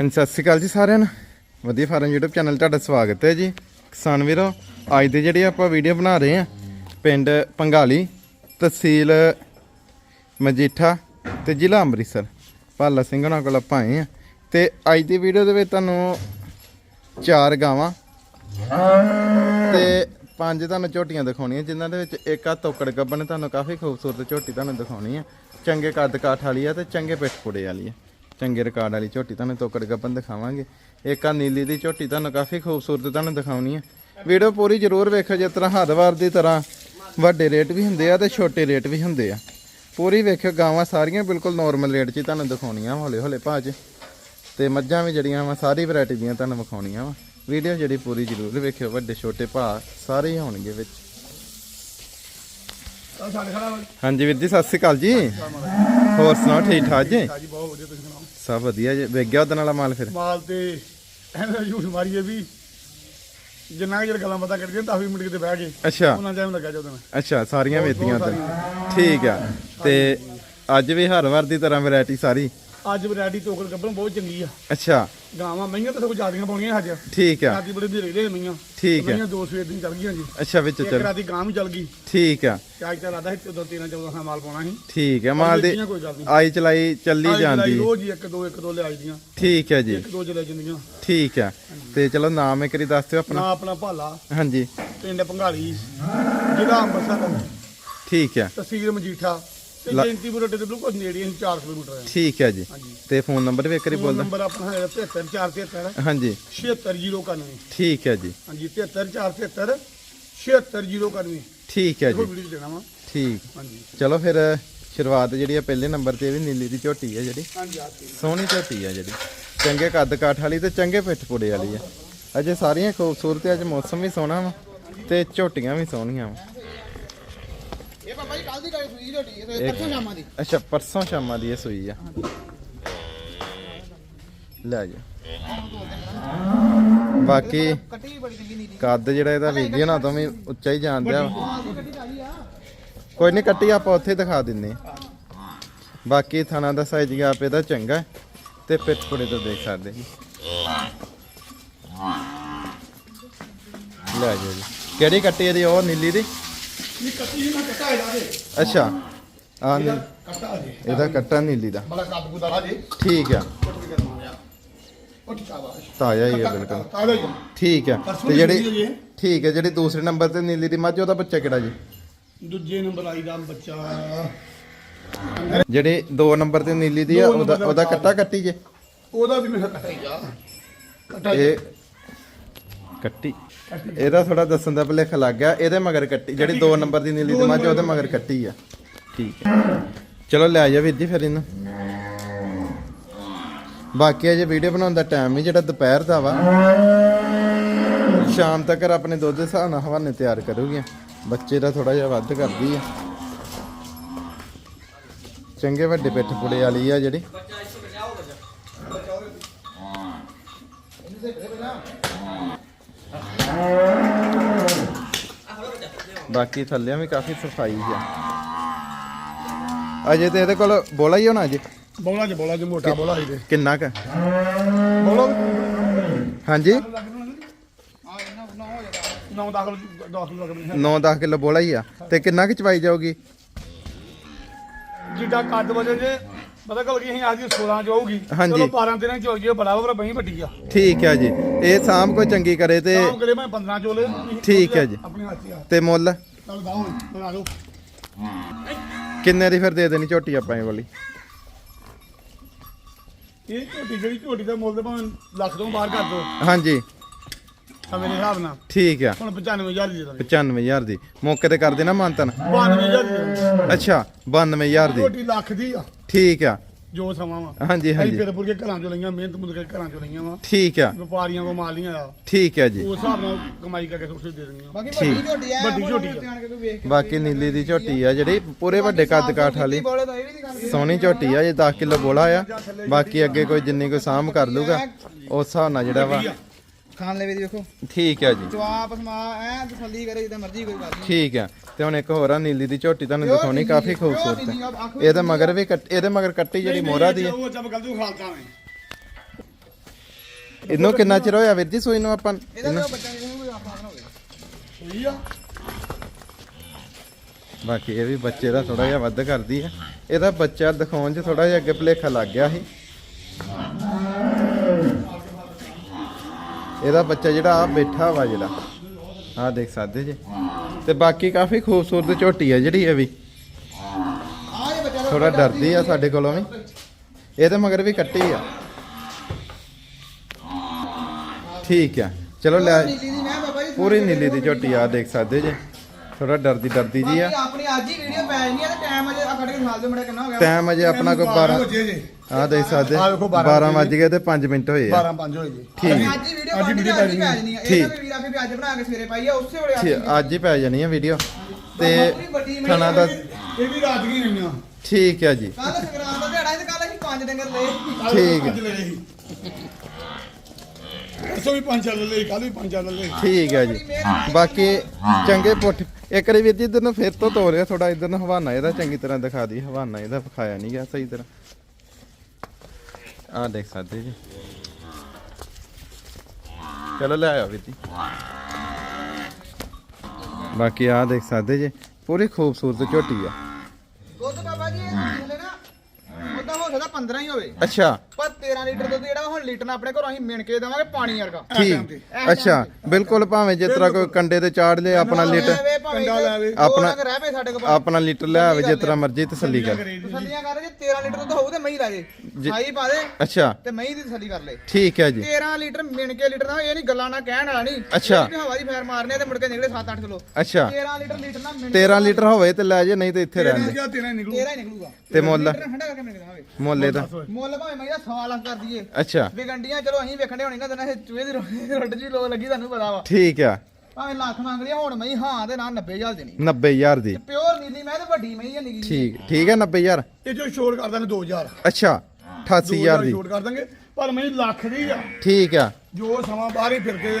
ਹਾਂਜੀ, ਸਤਿ ਸ਼੍ਰੀ ਅਕਾਲ ਜੀ ਸਾਰਿਆਂ ਨੂੰ। ਵਧੀਆ ਫਾਰਮ YouTube ਚੈਨਲ ਤੁਹਾਡਾ ਸਵਾਗਤ ਹੈ ਜੀ। ਕਿਸਾਨ ਵੀਰੋ, ਅੱਜ ਦੀ ਜਿਹੜੀ ਆਪਾਂ ਵੀਡੀਓ ਬਣਾ ਰਹੇ ਆ ਪਿੰਡ ਪੰਗਾਲੀ, ਤਹਿਸੀਲ ਮਜੀਠਾ ਤੇ ਜ਼ਿਲ੍ਹਾ ਅੰਮ੍ਰਿਤਸਰ। ਭਾਲਾ ਸਿੰਘ ਉਹਨਾਂ ਕੋਲ ਆਪਾਂ ਆਏ ਆ ਤੇ ਅੱਜ ਦੀ ਵੀਡੀਓ ਦੇ ਵਿੱਚ ਤੁਹਾਨੂੰ ਚਾਰ ਗਾਵਾਂ ਤੇ ਪੰਜ ਤੁਹਾਨੂੰ ਝੋਟੀਆਂ ਦਿਖਾਉਣੀਆਂ, ਜਿਨ੍ਹਾਂ ਦੇ ਵਿੱਚ ਇੱਕ ਆ ਤੋਕੜ ਗੱਬਨ ਤੁਹਾਨੂੰ ਕਾਫੀ ਖੂਬਸੂਰਤ ਝੋਟੀ ਤੁਹਾਨੂੰ ਦਿਖਾਉਣੀ ਆ। ਚੰਗੇ ਕੱਦ ਕਾਠ ਵਾਲੀ ਆ ਤੇ ਚੰਗੇ ਪਿੱਠ ਪੁੜੇ ਵਾਲੀ ਆ। ਚੰਗੇ ਰਿਕਾਰਡ ਵਾਲੀ ਝੋਟੀ ਤੁਹਾਨੂੰ ਤੋਕੜ ਗੱਬਨ ਦਿਖਾਵਾਂਗੇ। ਇੱਕ ਆ ਨੀਲੀ ਦੀ ਝੋਟੀ ਤੁਹਾਨੂੰ ਕਾਫੀ ਖੂਬਸੂਰਤ ਤੁਹਾਨੂੰ ਦਿਖਾਉਣੀ ਆ। ਵੀਡੀਓ ਪੂਰੀ ਜ਼ਰੂਰ ਵੇਖੋ ਜਿਸ ਤਰ੍ਹਾਂ ਹਦਵਾਰ ਦੀ ਤਰ੍ਹਾਂ ਵੱਡੇ ਰੇਟ ਵੀ ਹੁੰਦੇ ਆ ਤੇ ਛੋਟੇ ਰੇਟ ਵੀ ਹੁੰਦੇ ਆ। ਪੂਰੀ ਵੇਖਿਓ ਗਾਵਾਂ ਸਾਰੀਆਂ ਬਿਲਕੁਲ ਨਾਰਮਲ ਰੇਟ 'ਚ ਹੀ ਤੁਹਾਨੂੰ ਦਿਖਾਉਣੀਆਂ ਹੌਲੇ ਹੌਲੇ 'ਚ ਤੇ ਮੱਝਾਂ ਵੀ ਜਿਹੜੀਆਂ ਵਾ ਸਾਰੀ ਵੈਰਾਈਟੀ ਦੀਆਂ ਤੁਹਾਨੂੰ ਵਿਖਾਉਣੀਆਂ ਵਾ। ਵੀਡੀਓ ਜਿਹੜੀ ਪੂਰੀ ਜ਼ਰੂਰ ਵੇਖਿਓ ਵੱਡੇ ਛੋਟੇ ਭਾ ਸਾਰੇ ਹੀ ਹੋਣਗੇ ਵਿੱਚ। ਹਾਂਜੀ ਵੀਰ ਜੀ ਸਤਿ ਸ਼੍ਰੀ ਅਕਾਲ ਜੀ। ਹੋਰ ਸੁਣਾਓ ਠੀਕ ਠਾਕ ਜੀ? ਜੀ ਬਹੁਤ ਵਧੀਆ ਤੁਸੀਂ ਸੁਣਾਓ? ਸਭ ਵਧੀਆ ਜੀ ਵੇਖ ਗਿਆ ਉਹਦੇ ਨਾਲ ਮਾਲ ਫਿਰ? ਮਾਲ ਤੇ ਐਵੇਂ ਝੂਠ ਮਾਰੀਏ ਵੀ ਜਿੰਨਾ ਕਿ ਗੱਲਾਂ ਪਤਾ ਕਰਦੇ 10 ਮਿੰਟ ਕਿਤੇ ਬਹਿ ਗਏ। ਅੱਛਾ। ਉਹਨਾਂ ਟਾਈਮ ਲੱਗਾ ਜਦੋਂ ਅੱਛਾ ਸਾਰੀਆਂ ਵੇਚੀਆਂ ਤੇ ਠੀਕ ਆ। ਤੇ ਅੱਜ ਵੀ ਹਰ ਵਾਰ ਦੀ ਤਰ੍ਹਾਂ ਵੈਰਾਈਟੀ ਸਾਰੀ। ਅੱਜ ਵੈਰਾਈਟੀ ਤੋਕੜ ਗੱਬਣ ਬਹੁਤ ਚੰਗੀ ਆ। ਅੱਛਾ। ਗਾਵਾਂ ਮਈਆਂ ਤਾਂ ਸਗੋਂ ਜ਼ਿਆਦੀਆਂ ਪਾਉਣੀਆਂ ਅੱਜ। ਠੀਕ ਆ। ਰਾਤੀ ਬੜੇ ਦੇ ਮਈਆਂ ਠੀਕ ਆ। ਮਈਆਂ ਦੋ ਸਵੇਰ ਦਿਨ ਚੱਲ ਗਈਆਂ ਜੀ। ਅੱਛਾ ਵਿੱਚ ਚੱਲ। ਰਾਤੀ ਗਾਂ ਵੀ ਚੱਲ ਗਈ। ਠੀਕ ਆ। ਅੱਜ ਤਾਂ ਰਾਦਾ ਸੀ 14 13 14 ਹਾਂ ਮਾਲ ਪਾਉਣਾ ਸੀ। ਠੀਕ ਆ ਮਾਲ ਦੇ ਆਈ ਚਲਾਈ ਚੱਲੀ ਜਾਂਦੀ। ਰੋਜ਼ ਹੀ ਇੱਕ ਦੋ ਇੱਕ ਦੋ ਲਿਆਈ ਦੀਆਂ ਠੀਕ ਹੈ ਜੀ। ਇੱਕ ਦੋ ਚ ਲੈ ਜਾਂਦੀਆਂ। ਠੀਕ ਆ। ਤੇ ਚਲੋ ਨਾਮ ਇੱਕ ਵਾਰੀ ਦੱਸ ਦਿਓ ਆਪਣਾ। ਨਾ ਆਪਣਾ ਭਾਲਾ। ਹਾਂਜੀ। ਪਿੰਡ ਭੰਗਾਲੀ ਜ਼ਿਲ੍ਹਾ ਅੰਮ੍ਰਿਤਸਰ। ਠੀਕ ਆ। ਤਹਿਸੀਲ ਮਜੀਠਾ। ਤੇ ਲਾ- ਜੈਂਤੀਪੁਰ ਅੱਡੇ ਦੇ ਬਿਲਕੁਲ ਨੇੜੇ ਅਸੀਂ 4 ਕਿਲੋਮੀਟਰ ਹੈ। ਠੀਕ ਹੈ ਜੀ। ਹਾਂਜੀ। ਤੇ ਫੋਨ ਨੰਬਰ ਵੀ ਇੱਕ ਵਾਰੀ ਫੋਨ ਬੋਲਦਾ। ਨੰਬਰ ਆਪਣਾ ਹੈ 73473 ਹਾਂਜੀ। 76091 ਠੀਕ ਹੈ ਜੀ। ਹਾਂਜੀ 73473 76091 ਠੀਕ ਹੈ ਜੀ। ਵੀਡੀਓ ਦੇਣਾ ਵਾ। ਠੀਕ। ਹਾਂਜੀ। ਚਲੋ ਫਿਰ ਸ਼ੁਰੂਆਤ ਜਿਹੜੀ ਆ ਪਹਿਲੇ ਨੰਬਰ ਤੇ ਇਹ ਵੀ ਨੀਲੀ ਦੀ ਝੋਟੀ ਹੈ ਜਿਹੜੀ। ਹਾਂਜੀ ਆ ਸੋਹਣੀ ਝੋਟੀ ਹੈ ਜਿਹੜੀ। ਚੰਗੇ ਕੱਦ ਕਾਠ ਵਾਲੀ ਤੇ ਚੰਗੇ ਪਿੱਠ ਪੁੜੇ ਵਾਲੀ ਆ ਅਜੇ ਸਾਰੀਆਂ ਖੂਬਸੂਰਤ ਆ, ਅੱਜ ਮੌਸਮ ਵੀ ਸੋਹਣਾ ਵਾ ਤੇ ਝੋਟੀਆਂ ਵੀ ਸੋਹਣੀਆਂ ਵਾ। ਕੱਲ ਦੀ ਗੱਲ ਸੂਈ ਝੋਟੀ ਇਹ ਪਰਸੋਂ ਸ਼ਾਮਾਂ ਦੀ। ਅੱਛਾ ਪਰਸੋਂ ਸ਼ਾਮਾਂ ਦੀ ਇਹ ਸੂਈ ਆ। ਲੈ ਜਾ। ਬਾਕੀ ਕੱਟੀ ਵੀ ਬੜੀ ਚੰਗੀ ਨੀਲੀ ਕੱਦ ਜਿਹੜਾ ਇਹਦਾ ਵੀਡੀਓ ਨਾਲ ਤੋਂ ਵੀ ਉੱਚਾ ਹੀ ਕੱਟੀ ਆ ਕੋਈ ਨਹੀਂ ਕੱਟੀ ਆਪਾਂ ਉੱਥੇ ਦਿਖਾ ਦਿੰਨੇ। ਬਾਕੀ ਥਾਣਾ ਦਾ ਸਾਈਜ਼ ਗਿਆ ਆਪੇ ਦਾ ਚੰਗਾ ਤੇ ਪਿੱਠ ਪੁੜੇ ਤੋਂ ਦੇਖ ਸਕਦੇ ਜੀ ਲੈ ਜੀ। ਕਿਹੜੀ ਕੱਟੀ ਇਹਦੀ ਉਹ ਨੀਲੀ ਦੀ? ਅੱਛਾ। ਆ ਨੀ। ਕੱਟਾ ਜੀ ਇਹਦਾ ਕੱਟਾ ਨੀਲੀ ਦਾ। ਬੜਾ ਕੱਦ ਗੁਦਾ ਜੀ ਠੀਕ ਆ। ਉਹ ਸ਼ਾਬਾਸ਼ ਤਾਜ਼ਾ ਹੀ ਹੈ ਬਿਲਕੁਲ। ਕਾਲੇ ਠੀਕ ਆ। ਪਰਸੋਂ ਤੇ ਦੀ ਜਿਹੜੀ ਠੀਕ ਹੈ ਜਿਹੜੀ ਦੂਸਰੇ ਨੰਬਰ ਤੇ ਨੀਲੀ ਦੀ ਮੱਝ ਉਹਦਾ ਬੱਚਾ ਕਿਹੜਾ ਜੀ? ਦੂਜੇ ਨੰਬਰ ਆਈ ਦਾ ਬੱਚਾ। ਜਿਹੜੀ 2 ਨੰਬਰ ਤੇ ਨੀਲੀ ਦੀ ਆ ਦੋ ਨੰਬਰ ਉਹਦਾ ਦਾ ਉਹਦਾ। ਕੱਟਾ ਕੱਟੀ ਜੇ? ਉਹਦਾ ਵੀ ਮੇਰਾ ਕੱਟਾ ਹੀ ਆ। ਕੱਟਾ ਜੀ। ਇਹ ਕੱਟੀ। ਇਹਦਾ ਥੋੜਾ ਦੱਸਣ ਦਾ ਭੁਲੇਖਾ ਲੱਗ ਗਿਆ ਇਹਦੇ ਮਗਰ ਕੱਟੀ ਜਿਹੜੀ 2 ਨੰਬਰ ਦੀ ਨੀਲੀ ਦੀ ਮੱਝ ਉਹਦੇ ਮਗਰ ਕੱਟੀ ਆ। ਠੀਕ ਹੈ। ਚਲੋ ਲੈ ਜਾ ਵੀਰ ਜੀ ਫਿਰ ਇਹਨੂੰ। ਬਾਕੀ ਅਜੇ ਵੀਡੀਓ ਬਣਾਉਣ ਦਾ ਟਾਈਮ ਹੀ ਜਿਹੜਾ ਦੁਪਹਿਰ ਦਾ ਵਾ ਸ਼ਾਮ ਤੱਕ ਆਪਣੇ ਦੁੱਧ ਦੇ ਹਿਸਾਬ ਨਾਲ ਹਵਾਨੇ ਤਿਆਰ ਕਰੂਗੀ ਬੱਚੇ ਦਾ ਥੋੜਾ ਜਿਹਾ ਵੱਧ ਕਰਦੀ ਆ। ਚੰਗੇ ਵੱਡੇ ਪਿੱਠ ਪੁੜੇ ਵਾਲੀ ਆ ਜਿਹੜੀ। ਬਾਕੀ ਥੱਲਿਆਂ ਵੀ ਕਾਫੀ ਸਫ਼ਾਈ ਆ। ਅਜੇ ਤੇ ਇਹਦੇ ਕੋਲ ਬੋਲਾ ਹੀ ਹੋਣਾ ਜੀ ਬੋਲਾ ਚ ਬੋਲਾ ਚ ਮੋਟਾ ਬੋਲਾ ਹੀ ਦੇ ਕਿੰਨਾ ਕ? ਬੋਲਾ ਹਾਂਜੀ? ਨੌ ਹੋ ਜਾਦਾ 9 ਦਾਖਲ 10 ਲੱਗਣੀ 9-10 ਕਿਲੋ ਬੋਲਾ ਹੀ ਆ। ਤੇ ਕਿੰਨਾ ਕੁ ਚਵਾਈ ਜਾਊਗੀ? ਜਿੱਡਾ ਕੱਦ ਵਜੇ ਜੇ ਗੱਲ ਕੀ ਅਸੀਂ ਅੱਜ 16 ਚ ਆਊਗੀ ਹਾਂਜੀ। ਚਲੋ 12 13 ਚ ਹੋ ਜੇ ਬੜਾ ਵਾ ਬਹੀਂ ਵੱਡੀ ਆ। ਠੀਕ ਹੈ ਜੀ। ਇਹ ਸਾਮ ਕੋਈ ਚੰਗੀ ਕਰੇ ਤੇ ਕੰਮ ਕਰੇ ਮੈਂ 15 ਚੋਲੇ। ਠੀਕ ਹੈ ਜੀ। ਆਪਣੇ 'ਚ ਆ। ਤੇ ਮੁੱਲ? ਚਲ ਬਾਹੋ ਬਣਾ ਲਓ ਕਿੰਨੇ ਦੀ ਫਿਰ ਦੇ ਦੇਣੀ ਝੋਟੀ ਆਪਾਂ ਇਹ ਵਾਲੀ? ਇਹ ਝੋਟੀ ਜਿਹੜੀ ਝੋਟੀ ਦਾ ਮੁੱਲ ਤੇ ਭਾਵੇਂ ਲੱਖ ਤੋਂ ਬਾਹਰ ਕਰ ਦੋ। ਹਾਂਜੀ। ਆ ਮੇਰੇ ਹਿਸਾਬ ਨਾਲ। ਠੀਕ ਆ। ਹੁਣ 95000 ਦੀ ਦੇ ਦਾਂਗੇ। 95000 ਦੀ। ਮੌਕੇ ਤੇ ਕਰ ਦੇਣਾ ਮਾਨਤਨ? 92000 ਦੀ ਦੇ। ਦਾਂਗੇ। ਅੱਛਾ 92000 ਦੀ। ਝੋਟੀ ਲੱਖ ਦੀ ਆ। ਠੀਕ ਆ। ਜੋ ਸਮਾਂ ਵਾ। ਹਾਂਜੀ ਅਸੀਂ ਹਾਂਜੀ। ਫਿਰ ਪੁਰ ਕੇ ਘਰਾਂ ਚੋਂ ਲਈਆਂ ਮਿਹਨਤ ਮੁੰਦ ਕੇ ਘਰਾਂ ਚੋਂ ਲਈਆਂ ਵਾ। ਠੀਕ ਆ। ਵਪਾਰੀਆਂ ਕੋ ਮਾਲ ਨਹੀਂ ਆਇਆ। ਠੀਕ ਹੈ ਜੀ। ਉਸ ਹਿਸਾਬ ਨਾਲ ਕਮਾਈ ਕਰਕੇ ਤੁਸੀਂ ਦੇ ਦੇਣੀਆਂ ਬਾਕੀ ਠੀਕ। ਵੱਡੀ ਝੋਟੀ ਆ। ਝੋਟੀ ਆ। ਬਾਕੀ ਨੀਲੀ ਦੀ ਝੋਟੀ ਆ ਜਿਹੜੀ ਪੂਰੇ ਵੱਡੇ ਕੱਦ ਕਾਠ ਵਾਲੀ। ਸੋਹਣੀ ਝੋਟੀ ਆ ਜੇ 10 ਕਿਲੋ ਬੋਲਾ ਆ। ਬਾਕੀ ਅੱਗੇ ਕੋਈ ਜਿੰਨੀ ਕੋਈ ਸਾਂਭ ਕਰ ਲੂਗਾ ਉਸ ਹਿਸਾਬ ਨਾਲ ਜਿਹੜਾ ਵਾ। ਖਾਣ ਲੈਵੇ ਦੀ ਵੇਖੋ। ਠੀਕ ਹੈ ਜੀ। ਜਵਾਬ ਸਮਾ ਐ ਤਸੱਲੀ ਕਰੇ ਜਿੱਦਾਂ ਮਰਜ਼ੀ ਕੋਈ ਗੱਲ ਨਹੀਂ ਠੀਕ ਆ। ਤੇ ਹੁਣ ਇੱਕ ਹੋਰ ਆ ਨੀਲੀ ਦੀ ਝੋਟੀ ਤੁਹਾਨੂੰ ਦਿਖਾਉਣੀ ਕਾਫੀ ਖੂਬਸੂਰਤ ਹੈ। ਇਹਦੇ ਮਗਰ ਵੀ ਕੱਟ- ਇਹਦੇ ਮਗਰ ਕੱਟੀ ਜਿਹੜੀ ਮੋਹਰਾ ਦੀ ਆ। ਉਹ ਜਬ ਗਲਤ ਖਾਲਤਾ ਨੇ। ਇਹਨੂੰ ਕਿੰਨਾ ਚਿਰ ਹੋਇਆ ਵੀਰ ਜੀ ਸੂਈ ਨੂੰ ਆਪਾਂ ਇਹਦਾ ਬੱਚਾ ਇਹਨੂੰ ਕੋਈ ਆਪਾਂ ਨਾ ਹੋਵੇ। ਸਹੀ ਆ। ਬਾਕੀ ਇਹ ਵੀ ਬੱਚੇ ਦਾ ਥੋੜਾ ਜਿਹਾ ਵੱਧ ਕਰਦੀ ਹੈ ਇਹਦਾ ਬੱਚਾ ਦਿਖਾਉਣ 'ਚ ਥੋੜਾ ਜਿਹਾ ਅੱਗੇ ਭਲੇਖਾ ਲੱਗ ਗਿਆ ਸੀ। ਇਹਦਾ ਬੱਚਾ ਜਿਹੜਾ ਆ ਬੈਠਾ ਵਾ ਜਿਹੜਾ। ਆ ਦੇਖ ਸਕਦੇ ਜੀ। ਤੇ ਬਾਕੀ ਕਾਫੀ ਖੂਬਸੂਰਤ ਝੋਟੀ ਆ ਜਿਹੜੀ ਇਹ ਵੀ। ਆ ਥੋੜਾ ਡਰਦੀ ਆ ਸਾਡੇ ਕੋਲੋਂ ਵੀ। ਇਹ ਤਾਂ ਮਗਰ ਵੀ ਕੱਟੀ ਆ। ਠੀਕ ਆ। ਚਲੋ ਲੈ, ਪੂਰੀ ਨੀਲੀ ਦੀ ਝੋਟੀ ਆ ਦੇਖ ਸਕਦੇ ਜੀ। ਥੋੜਾ ਡਰਦੀ ਡਰਦੀ ਜੀ ਆ। ਬਾਕੀ ਆਪਣੀ ਅੱਜ ਹੀ ਵੀਡੀਓ ਪੈ ਜਾਣੀ ਆ ਤੇ ਟਾਈਮ ਅਜੇ ਆ ਕੱਢ ਕੇ ਸਾਲ ਦੇ ਮੁੰਡੇ ਕਿੰਨਾ ਹੋ ਗਿਆ? ਟਾਈਮ ਅਜੇ ਆਪਣਾ ਕੋਈ 12 ਵਜੇ ਜੇ। ਆ ਦੇਖ ਸਕਦੇ। ਆਹ ਵੇਖੋ 12 12 ਵੱਜ ਗਏ ਤੇ 5 ਮਿੰਟ ਹੋਏ ਆ। 12 5 ਹੋਏ ਜੀ। ਠੀਕ। ਅੱਜ ਹੀ ਵੀਡੀਓ ਅੱਜ ਹੀ ਹੀ ਪੈ ਜਾਣੀ ਆ। ਠੀਕ। ਇਹ ਤਾਂ ਵੀਰ ਆਖੇ ਵੀ ਅੱਜ ਬਣਾ ਕੇ ਸਵੇਰੇ ਪਾਈ ਆ ਉਸੇ ਵੇਲੇ ਅੱਜ ਠੀਕ ਅੱਜ ਹੀ ਪੈ ਜਾਣੀ ਆ ਵੀਡੀਓ ਤੇ ਖਾਣਾ ਦਾ ਇਹ ਵੀ ਰਾਤ ਗਈ ਨਹੀਂ ਆ। ਠੀਕ ਆ ਜੀ। ਕੱਲ ਸੰਗਰਾਮ ਦਾ ਦਿਹਾੜਾ ਸੀ ਤੇ ਕੱਲ ਅਸੀਂ ਪੰਜ ਡੰਗਰ ਲਏ। ਠੀਕ ਹੈ। ਅੱਜ ਲਏ ਸੀ। ਪਰਸੋਂ ਵੀ ਪੰਜ ਚੱਲ ਲਏ ਕੱਲ ਵੀ ਪੰਜ ਚੱਲ ਲਏ। ਠੀਕ ਆ ਜੀ। ਬਾਕੀ ਚੰਗੇ ਪੁੱਠ ਇੱਕ ਵਾਰੀ ਵੀਰ ਜੀ ਇਧਰ ਨੂੰ ਫਿਰ ਤੋਂ ਤੋਰਿਆ ਥੋੜਾ ਇਧਰ ਨੂੰ ਹਵਾਨਾ ਇਹਦਾ ਚੰਗੀ ਤਰ੍ਹਾਂ ਦਿਖਾ ਦੀ ਹਵਾਨਾ ਇਹਦਾ ਵਿਖਾਇਆ ਨਹੀਂ ਗਿਆ ਸਹੀ ਤਰ੍ਹਾਂ। ਆ ਦੇਖ ਸਕਦੇ ਜੀ। ਚਲੋ ਲੈ ਆਓ ਵੀਰ ਜੀ। ਬਾਕੀ ਆ ਦੇਖ ਸਕਦੇ ਜੀ ਪੂਰੀ ਖੂਬਸੂਰਤ ਝੋਟੀ ਆ। ਦੁੱਧ ਬਾਬਾ ਜੀ ਨਾ ਉਹਦਾ ਹੋ ਸਕਦਾ 15 ਹੀ ਹੋਵੇ। ਅੱਛਾ। ਪਰ 13 ਲੀਟਰ ਦੁੱਧ ਜਿਹੜਾ ਹੁਣ ਲੀਟਰ ਨਾਲ ਆਪਣੇ ਘਰੋਂ ਅਸੀਂ ਮਿਣ ਕੇ ਦੇਵਾਂਗੇ ਪਾਣੀ ਵਰਗਾ। ਠੀਕ। ਅੱਛਾ ਬਿਲਕੁਲ ਭਾਵੇਂ ਜਿਸ ਤਰ੍ਹਾਂ ਕੋਈ ਕੰਡੇ ਤੇ ਚਾੜ ਲੇ ਆਪਣਾ ਲੀਟਰ ਕੰਡਾ ਲਾਵੇ। ਆਪਣਾ- ਆਪਣਾ ਰਹਿ ਪਏ ਸਾਡੇ ਕੋਲ। ਆਪਣਾ ਲੀਟਰ ਲੈ ਆਵੇ ਜਿਸ ਤਰ੍ਹਾਂ ਮਰਜ਼ੀ ਤਸੱਲੀ ਕਰ। ਤਸੱਲੀਆਂ ਕਰ ਜੇ 13 ਲੀਟਰ ਦੁੱਧ ਹੋਊ ਤੇ ਮਹੀਂ ਲਾ ਦੇ ਜੀ। ਸਾਈ ਪਾ ਦੇ ਅੱਛਾ। ਤੇ ਮਹੀਂ ਦੀ ਤਸੱਲੀ ਕਰ ਲੈ। ਠੀਕ ਹੈ ਜੀ। 13 ਲੀਟਰ ਮਿਣ ਕੇ ਲੀਟਰ ਦਾ ਇਹ ਨਹੀਂ ਗੱਲਾਂ ਨਾਲ ਕਹਿਣ ਵਾਲਾ ਨਹੀਂ। ਅੱਛਾ। ਇਹ ਵੀ ਹਵਾ ਦੀ ਫੈਰ ਮਾਰਨੇ ਆ ਤੇ ਮੁੜ ਕੇ ਨਿਕਲੇ 7-8 ਕਿਲੋ। ਅੱਛਾ। 13 ਲੀਟਰ ਲੀਟਰ ਨਾਲ ਮਿਣ 13 ਲੀਟਰ ਹੋਵੇ ਤੇ ਲੈ ਜੇ ਨਹੀਂ ਤੇ ਇੱਥੇ ਰਹਿਣ ਦੇ। ਕਿਆ ਤੇਰਾ ਨਿਕਲੂ 13 ਹੀ ਨਿਕਲੂਗਾ। ਤੇ ਮੁੱਲ? ਮੁੱਲ ਇਹਦਾ? ਮੁੱਲ ਭਾਵੇਂ ਮਹੀਂ ਦਾ 100 ਲੱਖ ਕਰ ਦਈਏ। ਅੱਛਾ। ਵਿਗੰਡੀਆਂ ਚਲੋ ਅਸੀਂ ਵੇਖਣੇ ਹੋਣੀ ਨਾ ਦਿਨਾਂ ਇਹ ਚੂਹੇ ਦੀ ਰੋ- ਰੋਟ ਜੀ ਲੋ ਲੱਗੀ ਤੁਹਾਨੂੰ ਪਤਾ ਵਾ। ਠੀਕ ਆ। ਭਾਵੇਂ ਲੱਖ ਮੰਗ ਲਿਆ ਹੁਣ ਮਈ ਹਾਂ ਤੇ ਨਾ 90000 ਦੇਣੀ। 90000 ਦੀ। ਪਿਓਰ ਨੀਲੀ ਮੈਂ ਤੇ ਵੱਡੀ ਮਈ ਆ ਨਿੱਕੀ ਜਿਹੀ। ਠੀਕ ਠੀਕ ਹੈ 90000 ਇਹ ਜੋ ਛੋੜ ਕਰ ਦਾਂਗੇ 2000 ਅੱਛਾ 88000 ਦੀ ਛੋੜ ਕਰ ਦਾਂਗੇ ਪਰ ਮੈਂ ਲੱਖ ਦੀ ਆ। ਠੀਕ ਆ। ਜੋ ਸਮਾਂ ਬਾਹਰ ਹੀ ਫਿਰ ਕੇ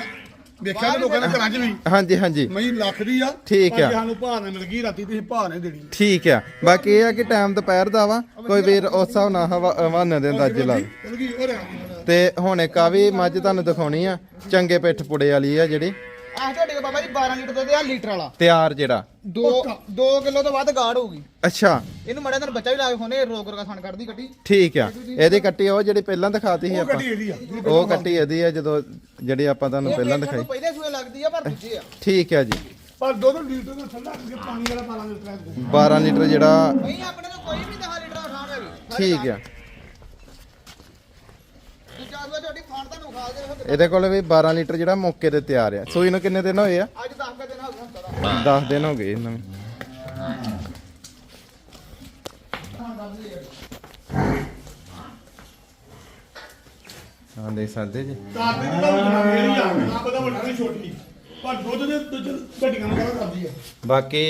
ਵੇਖਿਆ ਤੇ ਲੋਕਾਂ ਦੇ ਘਰਾਂ 'ਚ ਵੀ ਹਾਂਜੀ ਹਾਂਜੀ। ਮੈਂ ਲੱਖ ਦੀ ਆ ਠੀਕ ਪਰ ਆ। ਜੇ ਸਾਨੂੰ ਭਾਅ ਨਾਲ ਮਿਲ ਗਈ ਰਾਤੀ ਤੁਸੀਂ ਭਾਅ ਨੇ ਦੇਣੀ ਠੀਕ ਆ। ਬਾਕੀ ਇਹ ਆ ਕਿ ਟਾਈਮ ਦੁਪਹਿਰ ਦਾ ਵਾ ਕੋਈ ਵੀਰ ਉਸ ਹਿਸਾਬ ਨਾਲ ਹਵਾ ਹਵਾਨੇ ਦੇ ਅੰਦਾਜ਼ੇ ਲਾ। ਚਲ ਗਈ ਉਹ ਰਿਹਾ ਤੇ ਹੁਣ ਇੱਕ ਆ ਵੀ ਮੱਝ ਤੁਹਾਨੂੰ ਦਿਖਾਉਣੀ ਆ ਚੰਗੇ ਪਿੱਠ ਪੁੜੇ ਵਾਲੀ ਆ ਜਿਹੜੀ। ਆਹ ਤੁਹਾਡੇ ਕੋਲ ਬਾਬਾ ਜੀ 12 ਲੀਟਰ ਦੁੱਧ ਆ ਲੀਟਰ ਵਾਲਾ। ਤਿਆਰ ਜਿਹੜਾ। 2 2 ਕਿਲੋ ਤੋਂ ਵੱਧ ਗਾੜ ਹੋਊਗੀ। ਅੱਛਾ। ਇਹਨੂੰ ਮੜਿਆ ਤੁਹਾਨੂੰ ਬੱਚਾ ਵੀ ਲਾ ਕੇ ਖੋਨੇ ਰੋਕ ਰੋਕਾ ਖਾਣ ਕੱਢਦੀ ਕੱਟੀ ਠੀਕ ਆ। ਇਹਦੀ ਕੱਟੀ ਉਹ ਜਿਹੜੀ ਪਹਿਲਾਂ ਦਿਖਾਤੀ ਸੀ ਆਪਾਂ। ਉਹ ਕੱਟੀ ਇਹਦੀ ਆ ਜਦੋਂ ਜਿਹੜੀ ਆਪਾਂ ਤੁਹਾਨੂੰ ਪਹਿਲਾਂ ਦਿਖਾਈ। ਪਹਿਲੇ ਸੂਏ ਲੱਗਦੀ ਆ ਪਰ ਦੂਜੇ ਆ। ਠੀਕ ਆ ਜੀ। ਪਰ ਦੁੱਧ ਲੀਟਰ ਦਾ ਠੰਡਾ ਕਰਕੇ ਪਾਣੀ ਵਾਲਾ ਪਾਲਾ ਦਿੱਤਾ 12 ਲੀਟਰ ਜਿਹੜਾ ਨਹੀਂ ਆਪਣੇ ਤੋਂ ਕੋਈ ਵੀ 10 ਲੀਟਰ ਦਾ ਖਾਣ ਠੀਕ ਆ। ਦੂਜਾ ਸੂਆ ਝੋਟੀ ਖਾਣ ਤੁਹਾਨੂੰ ਖਾ ਦੇ ਰੱਖੋ। ਇਹਦੇ ਕੋਲ ਵੀ 12 ਲੀਟਰ ਜਿਹੜਾ ਮੌਕੇ ਤੇ ਤਿਆਰ ਆ। ਸੂਈ ਨੂੰ ਕਿੰਨੇ ਦਿਨ ਹੋਏ ਆ? ਅੱਜ 10 ਕੁ ਦਿਨ ਹੋ ਗਏ ਹੁਣ ਤਾਂ। 10 ਦਿਨ ਹੋ ਗਏ ਇਹਨਾਂ ਨੂੰ। ਹਾਂ ਦੇਖ ਸਕਦੇ ਜੀ। ਚਾਰ ਦਿਨ ਦਾ ਹੁੰਦਾ ਮੇਰੀ ਆ ਨਾ ਪਤਾ ਵੱਡਾ ਨਹੀਂ ਛੋਟੀ ਪਰ ਦੁੱਧ ਦੇ ਦੁੱਧ ਘਟੀਆਂ ਨੂੰ ਕਰਾ ਕਰਦੀ ਆ। ਬਾਕੀ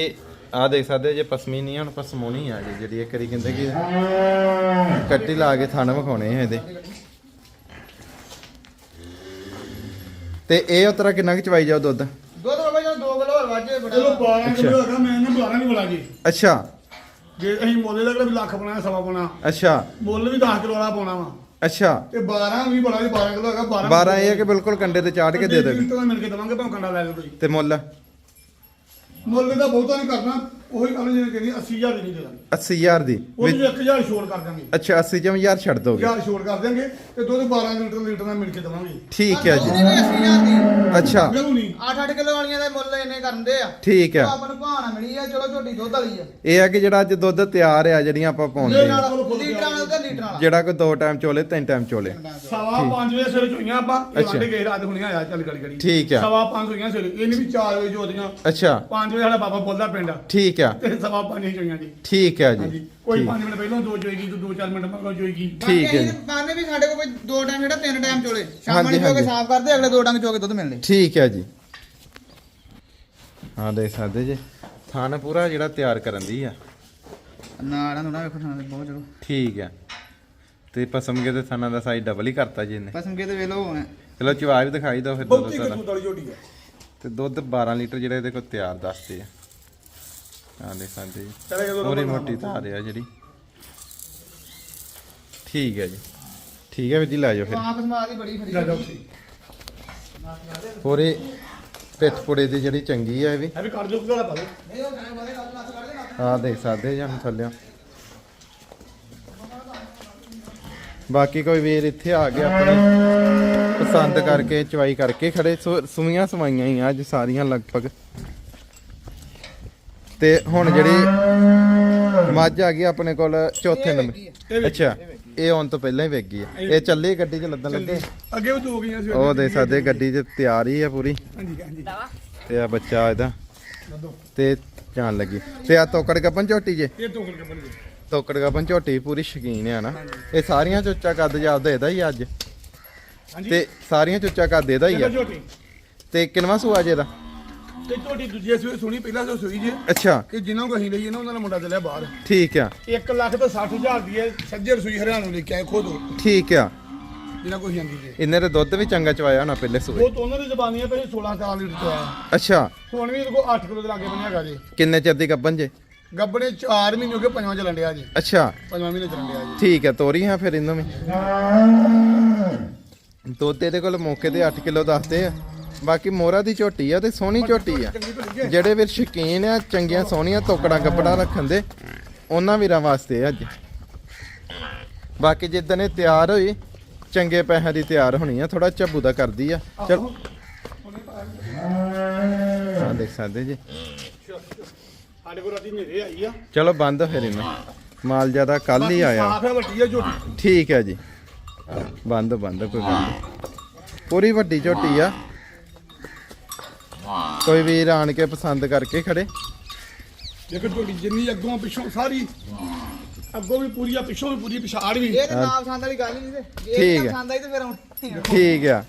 ਆ ਦੇਖ ਸਕਦੇ ਜੇ ਪਸਮੀ ਨਹੀਂ ਹੁਣ ਪਸਮੋਣੀ ਆ ਜੀ ਜਿਹੜੀ ਇੱਕ ਵਾਰੀ ਕਹਿੰਦੇ ਕਿ ਕੱਟੀ ਲਾ ਕੇ ਥਣ ਵਿਖਾਉਣੇ ਆ ਇਹਦੇ। ਤੇ ਇਹ ਉਤਰਾ ਕਿੰਨਾ ਕੁ ਚਵਾਈ ਜਾਓ ਦੁੱਧ? ਦੁੱਧ ਬਾਬਾ ਜੀ 2 ਕਿਲੋ ਹੋਰ ਵਾਜੇ ਬੜਾ। ਚਲੋ 12 ਕਿਲੋ ਹੈਗਾ ਮੈਂ ਇਹਨਾਂ 12 ਨਹੀਂ ਬੁਲਾ ਜੀ ਅੱਛਾ। ਜੇ ਅਸੀਂ ਮੁੱਲ ਦਾ ਕਿਹੜਾ ਵੀ ਲੱਖ ਬਣਾਇਆ ਸਵਾ ਪਾਉਣਾ। ਅੱਛਾ। ਮੁੱਲ ਵੀ 10 ਕਿਲੋ ਵਾਲਾ ਪਾਉਣਾ ਵਾ। ਅੱਛਾ। ਤੇ 12 ਵੀ ਬੜਾ ਜੀ 12 ਕਿਲੋ ਹੈਗਾ 12 12 ਇਹ ਹੈ ਕਿ ਬਿਲਕੁਲ ਕੰਡੇ ਤੇ ਚਾੜ ਕੇ ਦੇ ਦੇ ਤਾਂ ਮਿਲ ਕੇ ਦਵਾਂਗੇ ਭਾਵੇਂ ਕੰਡਾ ਲੈ ਲਓ ਤੁਸੀਂ ਤੇ ਮੁੱਲ? ਮੁੱਲ ਦਾ ਬਹੁਤਾ ਨਹੀਂ ਕਰਨਾ। ਉਹੀ ਕਰਨਾ ਜਿਵੇਂ ਕਹਿੰਦੀ 80000 ਦੀ ਨਹੀਂ ਦੇ ਦਾਂਗੇ। 80000 ਦੀ। ਉਹ ਵਿੱਚ- ਵੀ 1000 ਛੋੜ ਕਰ ਦਾਂਗੇ ਅੱਛਾ 80 ਚ 1000 ਛੱਡ ਦੋਗੇ? 1000 ਛੋੜ ਕਰ ਦਾਂਗੇ ਤੇ ਦੁੱਧ 12 ਲੀਟਰ ਲੀਟਰ ਨਾਲ ਮਿਲ ਕੇ ਦਵਾਂਗੇ। ਠੀਕ ਹੈ ਜੀ। ਅੱਛਾ। ਕਿਉਂ ਨਹੀਂ। 8-8 ਕਿਲੋ ਵਾਲੀਆਂ ਦੇ ਮੁੱਲ ਇੰਨੇ ਕਰਦੇ ਆ। ਠੀਕ ਹੈ। ਆਪਾਂ ਨੂੰ ਭਾਣਾ ਮਿਲੀ ਆ ਚਲੋ ਝੋਟੀ ਦੁੱਧ ਵਾਲੀ ਆ। ਇਹ ਹੈ ਕਿ ਜਿਹੜਾ ਅੱਜ ਦੁੱਧ ਤਿਆਰ ਆ ਜਿਹੜੀਆਂ ਆਪਾਂ ਪਾਉਂਦੇ ਆ। ਨਾਲ ਲੀਟਰਾਂ ਨਾਲ ਤੇ ਲੀਟਰਾਂ ਵਾਲਾ ਜਿਹੜਾ ਕੋਈ ਦੋ ਟਾਈਮ ਚੋਲੇ ਤਿੰਨ ਟਾਈਮ ਚੋਲੇ। ਸਵਾ 5 ਵਜੇ ਸਵੇਰੇ ਚੋਈਆਂ ਆਪਾਂ ਅੱਛਾ। ਲੰਡੇ ਗਏ ਰਾਤ ਹੁਣੇ ਆਇਆ ਚੱਲ ਗੜੀ ਗੜੀ ਠੀਕ ਆ। ਸਵਾ 5 ਹੋਈਆਂ ਸਵੇਰੇ। ਇਹ ਨਹੀਂ ਵੀ 4 ਵਜੇ ਜੋਦੀਆਂ ਅੱਛਾ। 5 ਵਜੇ ਸਾਡਾ ਬਾਬਾ ਬੋਲਦਾ ਪਿੰਡ। ਆ ਠੀਕ ਆ? ਤੇ ਸਵਾ 5 ਹੀ ਚੋਈਆਂ ਜੀ। ਠੀਕ ਹੈ ਹਾਂਜੀ। ਜੀ ਕੋਈ ਠੀਕ। 5 ਮਿੰਟ ਪਹਿਲਾਂ ਦੋ ਚੋਏਗੀ ਤੇ 2-4 ਮਿੰਟ ਮਗਰੋਂ ਚੋਏਗੀ ਠੀਕ ਹੈ ਜੀ। ਬਾਨੇ ਵੀ ਸਾਡੇ ਕੋਲ ਕੋਈ ਦੋ ਟਾਈਮ ਜਿਹੜਾ ਤਿੰਨ ਟਾਈਮ ਚੋਲੇ। ਸ਼ਾਮ ਹਾਂਜੀ, ਨੂੰ ਚੋ ਕੇ ਹਾਂਜੀ। ਸਾਫ਼ ਕਰਦੇ ਅਗਲੇ ਦੋ ਡੰਗ ਚੋ ਕੇ ਦੁੱਧ ਮਿਲਣੇ। ਠੀਕ ਹੈ ਜੀ। ਹਾਂ ਦੇਖ ਸਕਦੇ ਜੀ। ਥਾਨ ਪੂਰਾ ਜਿਹੜਾ ਤਿਆਰ ਕਰਨ ਦੀ ਆ। ਨਾੜਾਂ ਥੋੜਾ ਵੇਖੋ ਥਾਂ ਬਹੁਤ ਚਲੋ। ਠੀਕ ਹੈ ਤੇ ਪਸਮਗੇ ਦੇ ਥਾਨਾਂ ਦਾ ਸਾਈਜ਼ ਡਬਲ ਹੀ ਕਰਤਾ ਜੀ ਇਹਨੇ। ਪਸਮ ਕੇ ਤੇ ਵੇਲੋ ਹੋਣਾ। ਚਲੋ ਚਵਾ ਵੀ ਦਿਖਾਈ ਦਿਓ ਫਿਰ ਦੁੱਧ ਬਹੁਤੀ ਵਾਲੀ ਝੋਟੀ ਆ। ਤੇ ਦੁੱਧ 12 ਲੀਟਰ ਜਿਹੜਾ ਇਹਦੇ ਕੋਲ ਤਿਆਰ ਦੱਸਦੇ ਆ। ਹਾਂ ਦੇਖ ਪੂਰੀ ਮੋਟੀ ਧਾਰ ਆ ਜਿਹੜੀ। ਠੀਕ ਹੈ ਜੀ। ਠੀਕ ਹੈ ਵੀਰ ਜੀ ਲੈ ਜਾਓ ਫਿਰ। ਆਪ ਸਮਾ ਦੀ ਬੜੀ ਫਰੀ ਲੈ ਜਾਓ ਸੀ ਪੂਰੇ ਪਿੱਠ ਪੁੜੇ ਦੀ ਜਿਹੜੀ ਚੰਗੀ ਆ ਇਹ ਵੀ। ਕਿਹੜਾ ਪਾ ਨਹੀਂ ਉਹ ਗਾਣੇ ਨਸ ਆ ਦੇਖ ਸਕਦੇ ਜਾਂ ਥੱਲਿਓ ਬਾਕੀ ਕੋਈ ਵੀਰ ਇੱਥੇ ਆ ਗਿਆ ਆਪਣੇ ਪਸੰਦ ਕਰਕੇ ਚਵਾਈ ਕਰਕੇ ਖੜੇ। ਸੋ- ਸੂਈਆਂ ਸਵਾਈਆਂ ਹੀ ਆ ਅੱਜ ਸਾਰੀਆਂ ਲਗਭਗ। ਤੇ ਹੁਣ ਜਿਹੜੀ ਮੱਝ ਆ ਗਈ ਆਪਣੇ ਕੋਲ ਚੌਥੇ ਨੰਬਰ। ਅੱਛਾ ਇਹ ਆਉਣ ਤੋਂ ਪਹਿਲਾਂ ਹੀ ਵੇਖ ਗਈ ਹੈ ਇਹ ਚੱਲੀ ਗੱਡੀ 'ਚ ਲੱਦਣ ਲੱਗੇ? ਅੱਗੇ ਵੀ ਦੋ ਗਈਆਂ ਸੀ ਉਹ ਦੇਖ ਸਕਦੇ ਗੱਡੀ 'ਚ ਤਿਆਰ ਹੀ ਆ ਪੂਰੀ। ਹਾਂਜੀ ਹਾਂਜੀ। ਤੇ ਆ ਬੱਚਾ ਇਹਦਾ। ਤੇ ਜਾਣ ਲੱਗੀ। ਤੇ ਆ ਤੋਕੜ ਕੱਪਨ ਝੋਟੀ ਜੇ? ਇਹ ਤੋਂ ਕਰਕੇ ਬਣ ਗਏ ਤੋਕੜ ਕੱਪਨ ਝੋਟੀ ਪੂਰੀ ਸ਼ਕੀਨ ਆ ਨਾ। ਇਹ ਸਾਰੀਆਂ ਚੁੱਚਾ ਕੱਦ ਜਾਪਦਾ ਇਹਦਾ ਹੀ ਆ ਅੱਜ? ਹਾਂਜੀ। ਤੇ ਸਾਰੀਆਂ ਚੁੱਚਾ ਕੱਦ ਇਹਦਾ ਹੀ ਆ? ਤੇ ਕਿੰਨਵਾਂ ਸੂਆ ਜੇ ਦਾ ਤੇ ਝੋਟੀ ਦੂਜੇ ਸੂਏ ਸੁਣੀ ਪਹਿਲਾਂ ਸੋ ਸੂਈ ਜੇ। ਅੱਛਾ। ਕਿ ਜਿਨ੍ਹਾਂ ਕੋ ਅਸੀਂ ਲਈਏ ਨਾ ਉਹਨਾਂ ਦਾ ਮੁੰਡਾ ਚੱਲਿਆ ਬਾਹਰ। ਠੀਕ ਆ। 1 ਲੱਖ ਤੇ 60 ਹਜ਼ਾਰ ਦੀ ਹੈ ਸੱਜੇ ਰਸੂਈ ਹਰਿਆਣਾ ਨੂੰ ਲੈ ਕੇ ਆਏ ਖੁਦ। ਠੀਕ ਆ। ਜਿਨ੍ਹਾਂ ਕੋ ਜਾਂਦੀ ਜੇ। ਇਹਨੇ ਦੇ ਦੁੱਧ ਵੀ ਚੰਗਾ ਚਵਾਇਆ ਹੋਣਾ ਪਹਿਲੇ ਸੂਏ। ਉਹ ਤੋਂ ਉਹਨਾਂ ਦੀ ਜ਼ਬਾਨੀ ਹੈ ਪਹਿਲੇ 16 ਸਾਲ ਲੀਟਰ ਤੋਂ ਆਇਆ ਅੱਛਾ। ਹੁਣ ਵੀ ਇਹਦੇ ਕੋ 8 ਕਿਲੋ ਦੇ ਲਾਗੇ ਬਣਿਆ ਹੈਗਾ ਜੀ। ਕਿੰਨੇ ਚਿਰ ਦੀ ਕੱਪਨ ਜੇ? ਗੱਬੜੇ 4 ਮਹੀਨੇ ਹੋ ਗਏ ਪੰਜਵਾਂ ਚੱਲਣ ਡਿਆ ਜੀ। ਅੱਛਾ। ਪੰਜਵਾਂ ਮਹੀਨੇ ਚੱਲਣ ਡਿਆ ਜੀ। ਠੀਕ ਆ ਤੋਰੀ ਹਾਂ ਫਿਰ ਇਹਨੂੰ ਵੀ। ਦੁੱਧ ਇਹਦੇ ਕੋਲ ਮੌਕੇ ਤੇ 8 ਕਿਲੋ ਦੱਸਦੇ ਆ। ਬਾਕੀ ਮੋਰਾ ਦੀ ਝੋਟੀ ਆ ਤੇ ਸੋਹਣੀ ਝੋਟੀ ਆ। ਜਿਹੜੇ ਵੀਰ ਸ਼ਕੀਨ ਆ ਚੰਗੀਆਂ ਸੋਹਣੀਆਂ ਤੋਕੜਾਂ ਕੱਪੜਾ ਰੱਖਣ ਦੇ ਉਹਨਾਂ ਵੀਰਾਂ ਵਾਸਤੇ ਅੱਜ। ਬਾਕੀ ਜਿੱਦਣ ਇਹ ਤਿਆਰ ਹੋਈ ਚੰਗੇ ਪੈਸਿਆਂ ਦੀ ਤਿਆਰ ਹੋਣੀ ਆ ਥੋੜਾ ਝੱਬੂ ਦਾ ਕਰਦੀ ਆ। ਚਲ। ਆ ਦੇਖ ਸਕਦੇ ਜੀ। ਸਾਡੇ ਕੋਲ ਰਾਤੀ ਨੇਰੇ ਆਈ ਆ। ਚਲੋ ਬੰਦ ਫਿਰ ਇਹਨੂੰ। ਮਾਲ ਜ਼ਿਆਦਾ ਕੱਲ ਹੀ ਆਇਆ। ਸਾਫ਼ ਹੈ ਵੱਡੀ ਹੈ ਝੋਟੀ। ਠੀਕ ਹੈ ਜੀ। ਬੰਦ ਬੰਦ ਕੋਈ ਨਹੀਂ। ਪੂਰੀ ਵੱਡੀ ਝੋਟੀ ਆ। ਕੋਈ ਵੀਰ ਆਣ ਕੇ ਪਸੰਦ ਕਰਕੇ ਖੜੇ। ਦੇਖੋ ਝੋਟੀ ਜਿੰਨੀ ਅੱਗੋਂ ਪਿੱਛੋਂ ਸਾਰੀ ਅੱਗੋਂ ਵੀ ਪੂਰੀ ਆ ਪਿੱਛੋਂ ਵੀ ਪੂਰੀ ਪਿਛਾੜ ਵੀ। ਇਹ ਤੇ ਨਾਮ ਪਸੰਦ ਵਾਲੀ ਗੱਲ ਨਹੀਂ ਤੇ ਜੇ ਠੀਕ ਇਹ ਹੈ। ਪਸੰਦ ਆਈ ਤੇ ਫਿਰ ਹੁਣ ਠੀਕ ਆ।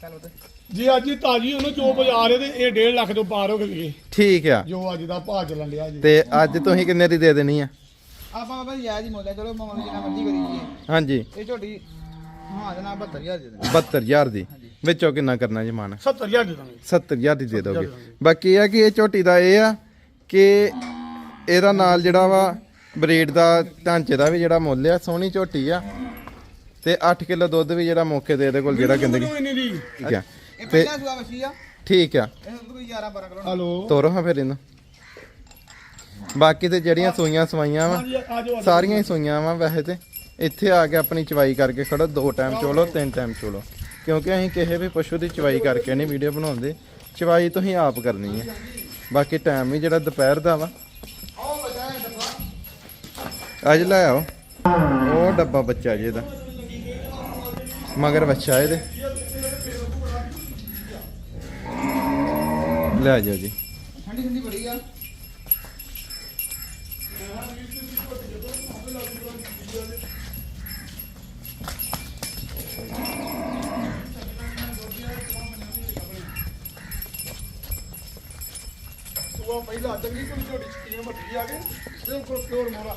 ਚਲੋ ਤੇ ਜੇ ਅੱਜ ਹੀ ਤਾਜੀ ਉਹਨੂੰ ਜੋ ਬਾਜ਼ਾਰ ਤੇ ਇਹ 1.5 ਲੱਖ ਤੋਂ ਪਾਰ ਹੋ ਗਈ ਠੀਕ ਆ। ਜੋ ਅੱਜ ਦਾ ਭਾਅ ਚੱਲਣ ਡਿਆ ਜੀ। ਤੇ ਅੱਜ ਤੁਸੀਂ ਕਿੰਨੇ ਦੀ ਦੇ ਦੇਣੀ ਆ? ਆਪਾਂ ਬਾਬਾ ਜੀ ਯਾਦ ਹੀ ਮੋਲਿਆ ਚਲੋ ਮਾਮਾ ਜਿੰਨਾ ਮਰਜ਼ੀ ਕਰੀ ਜੀ ਹਾਂਜੀ। ਇਹ ਝੋਟੀ ਹਾਂ ਜਨਾਬ 72000 ਦੇ ਦੇਣਾ। 72000 ਦੀ। ਵਿੱਚੋਂ ਕਿੰਨਾ ਕਰਨਾ ਜੀ ਮਾਨ? 70000 ਦੇ ਦਾਂਗੇ। 70000 ਦੀ ਦੇ ਦੋਗੇ। ਬਾਕੀ ਇਹ ਆ ਕਿ ਇਹ ਝੋਟੀ ਦਾ ਇਹ ਆ ਕਿ ਇਹਦਾ ਨਾਲ ਜਿਹੜਾ ਵਾ ਬਰੀਡ ਦਾ ਢਾਂਚੇ ਦਾ ਵੀ ਜਿਹੜਾ ਮੁੱਲ ਆ ਸੋਹਣੀ ਝੋਟੀ ਆ ਤੇ 8 ਕਿਲੋ ਦੁੱਧ ਵੀ ਜਿਹੜਾ ਮੌਕੇ ਤੇ ਇਹਦੇ ਕੋਲ ਜਿਹੜਾ ਕਹਿੰਦੇ ਠੀਕ ਆ। ਇਹ ਤੇ ਪਹਿਲਾ ਸੂਆ ਵਸੀ ਆ। ਠੀਕ ਆ। ਇਹ ਹੁਣ ਕੋਈ 11 12 ਕਿਲੋ ਹਲੋ। ਤੋਰੋ ਹਾਂ ਫਿਰ ਇਹਨੂੰ। ਬਾਕੀ ਤੇ ਜਿਹੜੀਆਂ ਸੂਈਆਂ ਸਵਾਈਆਂ ਵਾ ਸਾਰੀਆਂ ਹੀ ਸੂਈਆਂ ਵਾ ਵੈਸੇ ਤੇ। ਇੱਥੇ ਆ ਕੇ ਆਪਣੀ ਚਵਾਈ ਕਰਕੇ ਖੜੋ ਦੋ ਟਾਈਮ ਚੋਲੋ ਤਿੰਨ ਟਾਈਮ ਚੋਲੋ। ਕਿਉਂਕਿ ਅਸੀਂ ਕਿਸੇ ਵੀ ਪਸ਼ੂ ਦੀ ਚਵਾਈ ਕਰਕੇ ਨਹੀਂ ਵੀਡੀਓ ਬਣਾਉਂਦੇ, ਚਵਾਈ ਤੁਸੀਂ ਆਪ ਕਰਨੀ ਹੈ। ਬਾਕੀ ਟਾਈਮ ਵੀ ਜਿਹੜਾ ਦੁਪਹਿਰ ਦਾ ਵਾ। ਅੱਜ ਲੈ ਆਓ। ਉਹ ਡੱਬਾ ਬੱਚਾ ਜੀ ਇਹਦਾ। ਮਗਰ ਬੱਚਾ ਇਹਦੇ। ਲੈ ਜਾਓ ਜੀ। ਠੰਡੀ ਠੰਡੀ ਬੜੀ ਆ ਉਹ ਪਹਿਲਾਂ ਚੰਗੀ ਕੋਈ ਝੋਟੀ ਚੀਜ਼ ਵੱਡੀ ਆ ਕੇ ਬਿਲਕੁਲ ਪਿਓਰ ਮੋਰਾ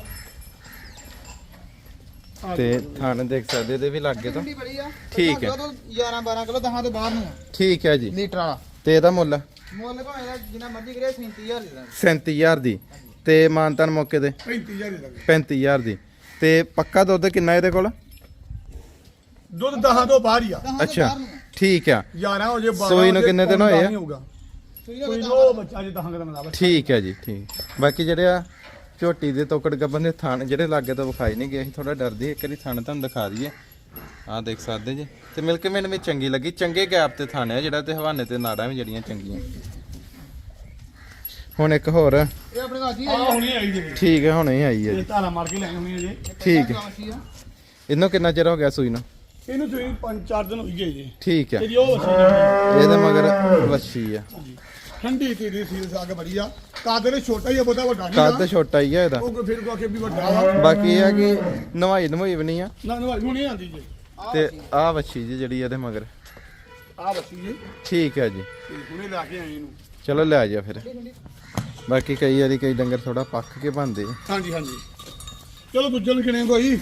ਤੇ ਥਣ ਦੇਖ ਸਕਦੇ ਇਹਦੇ ਵੀ ਲੱਗੇ ਤੋਂ। ਠੰਡੀ ਬੜੀ ਆ ਠੀਕ ਹੈ। 11 12 ਕਿਲੋ ਦਹਾਂ ਤੋਂ ਬਾਹਰ ਨੂੰ ਆ। ਠੀਕ ਹੈ ਜੀ। ਲੀਟਰ ਵਾਲਾ। ਤੇ ਇਹਦਾ ਮੁੱਲ? ਮੁੱਲ ਭਾਵੇਂ ਜਿੰਨਾ ਮਰਜ਼ੀ ਕਰੇ 37000 ਦੇ ਦਾਂਗੇ 37000 ਦੀ। ਤੇ ਮਾਨਤਨ ਮੌਕੇ ਤੇ? 35000 ਦੇ ਦਾਂਗੇ 35000 ਦੀ। ਤੇ ਪੱਕਾ ਦੁੱਧ ਕਿੰਨਾ ਇਹਦੇ ਕੋਲ? ਦੁੱਧ 10 ਤੋਂ ਬਾਹਰ ਹੀ ਆ। ਦਹਾਂ ਅੱਛਾ। ਠੀਕ ਆ। 11 ਹੋ ਜੇ 12 ਸੂਈ ਨੂੰ ਕਿੰਨੇ ਦਿਨ ਹੋਏ ਆ? ਸੂਈ ਦਾ ਕੋਈ ਲੋ ਬੱਚਾ ਜੇ 10 ਕਦਮ ਲਾ ਬਸ ਠੀਕ ਹੈ ਜੀ ਠੀਕ। ਬਾਕੀ ਜਿਹੜੇ ਆ ਝੋਟੀ ਦੇ ਤੋਕੜ ਗੱਬਨ ਦੇ ਥਣ ਜਿਹੜੇ ਲਾਗੇ ਤੋਂ ਵਿਖਾਈ ਨਹੀਂ ਗਏ ਅਸੀਂ ਥੋੜਾ ਡਰਦੇ ਇੱਕ ਵਾਰੀ ਥਣ ਤੁਹਾਨੂੰ ਦਿਖਾ ਦਈਏ। ਆਹ ਦੇਖ ਸਕਦੇ ਜੀ। ਤੇ ਮਿਲਕ ਮੈਨੂੰ ਵੀ ਚੰਗੀ ਲੱਗੀ ਚੰਗੇ ਗੈਪ ਤੇ ਥਣ ਆ ਜਿਹੜਾ ਤੇ ਹਵਾਨੇ ਤੇ ਨਾੜਾਂ ਵੀ ਜਿਹੜੀਆਂ ਚੰਗੀਆਂ। ਹੁਣ ਇੱਕ ਹੋਰ। ਇਹ ਆਪਣੇ ਅੱਜ ਹੀ। ਆ ਹੁਣੀ ਆਈ ਜੀ। ਠੀਕ ਹੈ ਹੁਣੇ ਹੀ ਆਈ ਹੈ ਇਹ ਜੀ। ਤਾਲਾ ਮਾਰ ਕੇ ਲੈ ਹੁਣੀ ਅਜੇ। ਠੀਕ ਹੈ। ਹੈ ਇਹਨੂੰ ਕਿੰਨਾ ਚਿਰ ਹੋ ਗਿਆ ਸੂਈ ਨੂੰ? ਇਹਨੂੰ ਤੁਸੀਂ 5-4 ਦਿਨ ਹੋਈ ਗਏ ਜੀ। ਠੀਕ ਹੈ। ਉਹ ਇਹਦੇ ਮਗਰ ਵੱਛੀ ਆ। ਠੰਡੀ ਤੇਰੀ ਸੀ ਸਾਗ ਬੜੀ ਆ। ਕਾਦਰ ਨੇ ਛੋਟਾ ਹੀ ਆ ਬਹੁਤਾ ਵੱਡਾ ਨਹੀਂ ਕੱਦ ਛੋਟਾ ਹੀ ਆ ਇਹਦਾ। ਉਹ ਫਿਰ ਕੋ ਕੇ ਵੀ ਵੱਡਾ ਵਾ ਬਾਕੀ ਇਹ ਆ ਕਿ ਨਵਾਈ ਨਵਾਈ ਵੀ ਨਹੀਂ ਆ। ਨਾ ਨਾ ਹੁਣੀ ਆਂਦੀ ਜੀ। ਤੇ ਆਹ ਵੱਛੀ ਜੀ ਜਿਹੜੀ ਇਹਦੇ ਮਗਰ। ਆ ਵਸੀ ਜੀ। ਠੀਕ ਹੈ ਜੀ। ਤੇ ਹੁਣੇ ਲਾ ਕੇ ਆਏ ਇਹਨੂੰ। ਚਲੋ ਲੈ ਜਾ ਫਿਰ। ਬਾਕੀ ਕਈ ਵਾਰੀ ਕਈ ਡੰਗਰ ਥੋੜਾ ਪੱਕ ਕੇ ਬੰਦੇ ਹਾਂਜੀ ਹਾਂਜੀ। ਚਲੋ ਦੂਜੇ ਨੂੰ ਕਿਨੇ ਕੋਈ।